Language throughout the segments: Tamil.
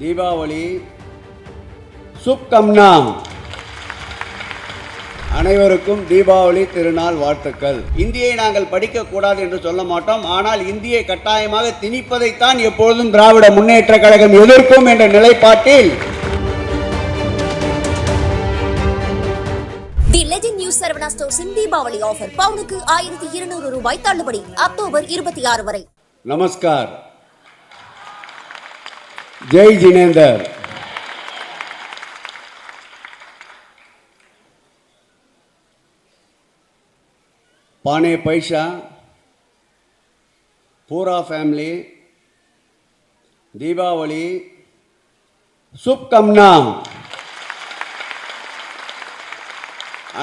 தீபாவளி சுப்கம்னா அனைவருக்கும் தீபாவளி திருநாள் வாழ்த்துக்கள். இந்தியை நாங்கள் படிக்கக்கூடாது என்று சொல்ல மாட்டோம். ஆனால் இந்தியை கட்டாயமாக திணிப்பதைத்தான் எப்பொழுதும் திராவிட முன்னேற்ற கழகம் எதிர்க்கும் என்ற நிலைப்பாட்டில் நியூஸ் சரவணா ஸ்டோர்ஸின் தீபாவளி ஆஃபர் பவுனுக்கு ஆயிரத்தி இருநூறு ரூபாய் தள்ளுபடி அக்டோபர் இருபத்தி ஆறு வரை. நமஸ்கார். ஜெய் ஜினேந்தர். பானே பைஷா பூரா ஃபேமிலி தீபாவளி சுப்கம்னா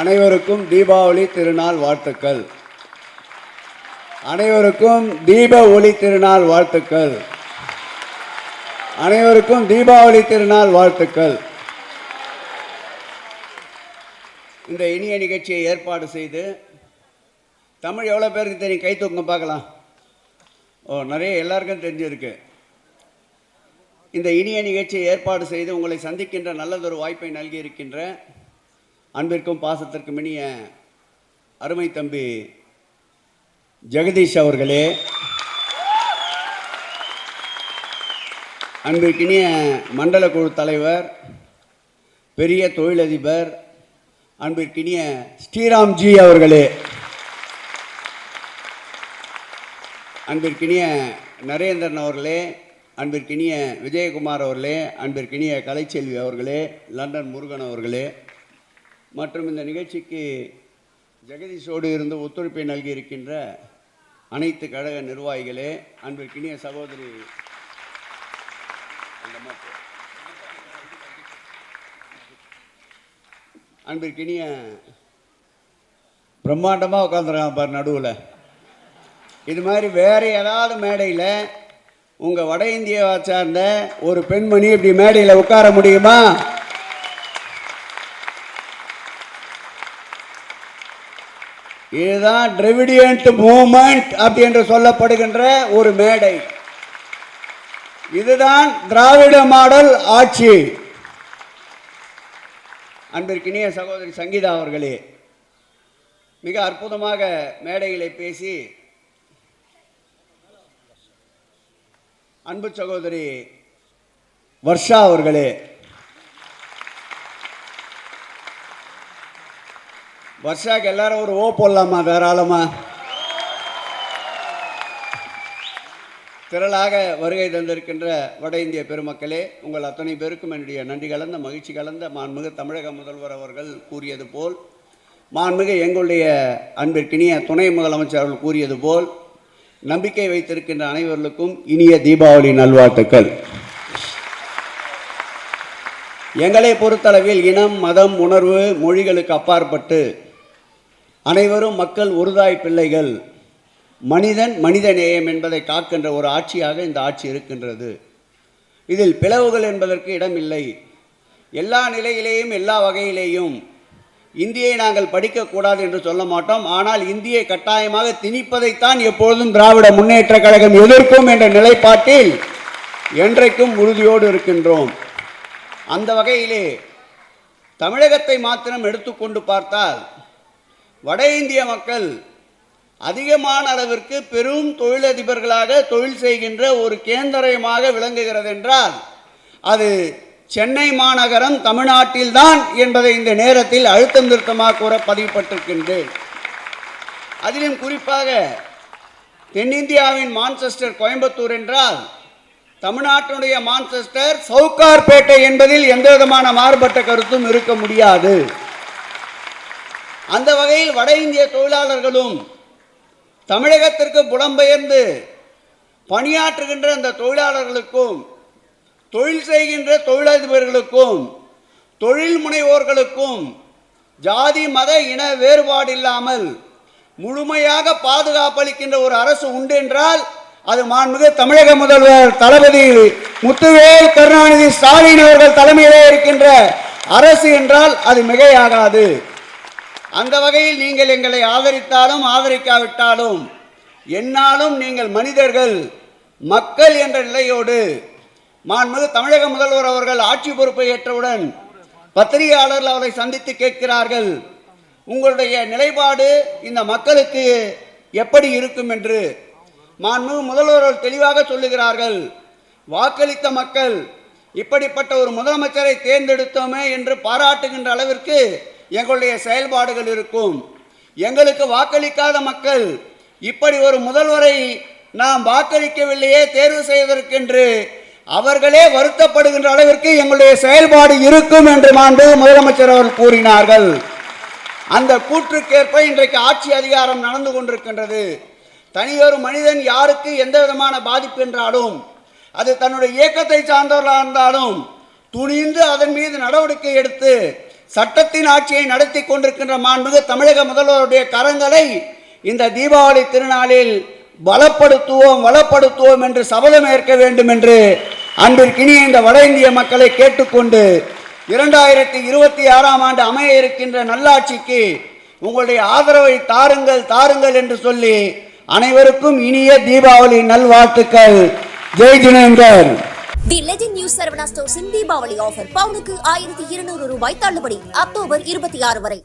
அனைவருக்கும் தீபாவளி திருநாள் வாழ்த்துக்கள். அனைவருக்கும் தீப ஒளி திருநாள் வாழ்த்துக்கள். அனைவருக்கும் தீபாவளி திருநாள் வாழ்த்துக்கள். இந்த இனிய நிகழ்ச்சியை ஏற்பாடு செய்து தமிழ் எவ்வளோ பேருக்கு தெரியும்? கை தூக்கம் பார்க்கலாம். ஓ நிறைய எல்லாருக்கும் தெரிஞ்சிருக்கு. இந்த இனிய நிகழ்ச்சியை ஏற்பாடு செய்து உங்களை சந்திக்கின்ற நல்லதொரு வாய்ப்பை நல்கி இருக்கின்ற அன்பிற்கும் பாசத்திற்கும் இனிய அருமை தம்பி ஜெகதீஷ் அவர்களே அன்பிற்கினிய மண்டல குழு தலைவர் பெரிய தொழிலதிபர் அன்பிற்கினிய ஸ்ரீராம்ஜி அவர்களே. அன்பிற்கினிய நரேந்திரன் அவர்களே அன்பிற்கினிய விஜயகுமார் அவர்களே அன்பிற்கினிய கலைச்செல்வி அவர்களே லண்டன் முருகன் அவர்களே. மற்றும் இந்த நிகழ்ச்சிக்கு ஜெகதீஷோடு இருந்து ஒத்துழைப்பை நல்கி இருக்கின்ற அனைத்து கழக நிர்வாகிகளே அன்பிற்கினிய சகோதரி அன்பிற்கினிய பிரம்மாண்டமாக உட்காந்துருக்கான் பாரு நடுவில். இது மாதிரி வேறு ஏதாவது மேடையில் உங்கள் வட இந்தியாவை சார்ந்த ஒரு பெண்மணி இப்படி மேடையில் உட்கார முடியுமா? இதுதான் டிரெவிடியன்ட் மூமெண்ட் அப்படி என்று சொல்லப்படுகின்ற ஒரு மேடை. இதுதான் திராவிட மாடல் ஆட்சி. அன்பிற்கினிய சகோதரி சங்கீதா அவர்களே மிக அற்புதமாக மேடைகளை பேசி அன்பு சகோதரி வர்ஷா அவர்களே வர்ஷாக்கு எல்லாரும் ஒரு ஓ போடலாமா தாராளமாக திரளாக வருகை தந்திருக்கின்ற வட இந்திய பெருமக்களே உங்கள் அத்தனை பேருக்கும் என்னுடைய நன்றி கலந்த மகிழ்ச்சி கலந்த மாண்புமிகு தமிழக முதல்வர் அவர்கள் கூறியது போல் மாண்புமிகு எங்களுடைய அன்பிற்கினிய துணை முதலமைச்சர் அவர்கள் கூறியது போல் நம்பிக்கை வைத்திருக்கின்ற அனைவர்களுக்கும் இனிய தீபாவளி நல்வாழ்த்துக்கள். எங்களை பொறுத்தளவில் இனம் மதம் உணர்வு மொழிகளுக்கு அப்பாற்பட்டு அனைவரும் மக்கள் உருதாய் பிள்ளைகள். மனிதன் மனித நேயம் என்பதை காக்கின்ற ஒரு ஆட்சியாக இந்த ஆட்சி இருக்கின்றது. இதில் பிளவுகள் என்பதற்கு இடமில்லை. எல்லா நிலையிலேயும் எல்லா வகையிலேயும் இந்தியை நாங்கள் படிக்கக்கூடாது என்று சொல்ல மாட்டோம். ஆனால் இந்தியை கட்டாயமாக திணிப்பதைத்தான் எப்பொழுதும் திராவிட முன்னேற்ற கழகம் எதிர்க்கும் என்ற நிலைப்பாட்டில் என்றைக்கும் உறுதியோடு இருக்கின்றோம். அந்த வகையிலே தமிழகத்தை மாத்திரம் எடுத்துக்கொண்டு பார்த்தால் வட இந்திய மக்கள் அதிகமான அளவிற்கு பெரும் தொழிலதிபர்களாக தொழில் செய்கின்ற ஒரு கேந்திரமாக விளங்குகிறது என்றால் அது சென்னை மாநகரம் தமிழ்நாட்டில்தான் என்பதை இந்த நேரத்தில் அழுத்தம் திருத்தமாக கூற பதிவுபட்டிருக்கின்றேன் அதிலும் குறிப்பாக தென்னிந்தியாவின் மான்செஸ்டர் கோயம்புத்தூர் என்றால் தமிழ்நாட்டினுடைய மான்செஸ்டர் சவுகார்பேட்டை என்பதில் எந்த விதமான மாறுபட்ட கருத்தும் இருக்க முடியாது. அந்த வகையில் வட இந்திய தொழிலாளர்களும் தமிழகத்திற்கு புலம்பெயர்ந்து பணியாற்றுகின்ற அந்த தொழிலாளர்களுக்கும் தொழில் செய்கின்ற தொழிலதிபர்களுக்கும் தொழில் முனைவோர்களுக்கும் ஜாதி மத இன வேறுபாடு இல்லாமல் முழுமையாக பாதுகாப்பளிக்கின்ற ஒரு அரசு உண்டு என்றால் அது மாண்புமிகு தமிழக முதல்வர் தளபதி முத்துவேல் கருணாநிதி ஸ்டாலின் அவர்கள் தலைமையிலே இருக்கின்ற அரசு என்றால் அது மிகையாகாது. அந்த வகையில் நீங்கள் எங்களை ஆதரித்தாலும் ஆதரிக்காவிட்டாலும் என்னாலும் நீங்கள் மனிதர்கள் மக்கள் என்ற நிலையோடு மாண்புமிகு தமிழக முதல்வர் அவர்கள் ஆட்சி பொறுப்பை ஏற்றவுடன் பத்திரிகையாளர்கள் அவரை சந்தித்து கேட்கிறார்கள் உங்களுடைய நிலைப்பாடு இந்த மக்களுக்கு எப்படி இருக்கும் என்று. மாண்புமிகு முதல்வர்கள் தெளிவாக சொல்லுகிறார்கள் வாக்களித்த மக்கள் இப்படிப்பட்ட ஒரு முதலமைச்சரை தேர்ந்தெடுத்தோமே என்று பாராட்டுகின்ற அளவிற்கு எங்களுடைய செயல்பாடுகள் இருக்கும். எங்களுக்கு வாக்களிக்காத மக்கள் இப்படி ஒரு முதல்வரை நாம் வாக்களிக்கவில்லையே தேர்வு செய்வதற்கென்று அவர்களே வருத்தப்படுகின்ற அளவிற்கு எங்களுடைய செயல்பாடு இருக்கும் என்று மாண்பு முதலமைச்சர் அவர்கள் கூறினார்கள். அந்த கூற்றுக்கேற்ப இன்றைக்கு ஆட்சி அதிகாரம் நடந்து கொண்டிருக்கின்றது. தனியொரு மனிதன் யாருக்கு எந்த விதமான பாதிப்பு என்றாலும் அது தன்னுடைய இயக்கத்தை சார்ந்தவர்களாக இருந்தாலும் துணிந்து அதன் மீது நடவடிக்கை எடுத்து சட்டத்தின் ஆட்சியை நடத்தி கொண்டிருக்கின்ற மாண்புமிகு தமிழக முதல்வருடைய கரங்களை இந்த தீபாவளி திருநாளில் பலப்படுத்துவோம் வளப்படுத்துவோம் என்று சபதம் ஏற்க வேண்டும் என்று அன்பிற்கினிய இந்த வட இந்திய மக்களை கேட்டுக்கொண்டு இரண்டாயிரத்தி இருபத்தி ஆறாம் ஆண்டு அமைய இருக்கின்ற நல்லாட்சிக்கு உங்களுடைய ஆதரவை தாருங்கள் தாருங்கள் என்று சொல்லி அனைவருக்கும் இனிய தீபாவளி நல்வாழ்த்துக்கள். Jai Jinendra. The legend news Saravana ஸ்டோர்ஸின் Deepavali offer பவுனுக்கு ஆயிரத்தி இருநூறு ரூபாய் தள்ளுபடி அக்டோபர் இருபத்தி ஆறு வரை.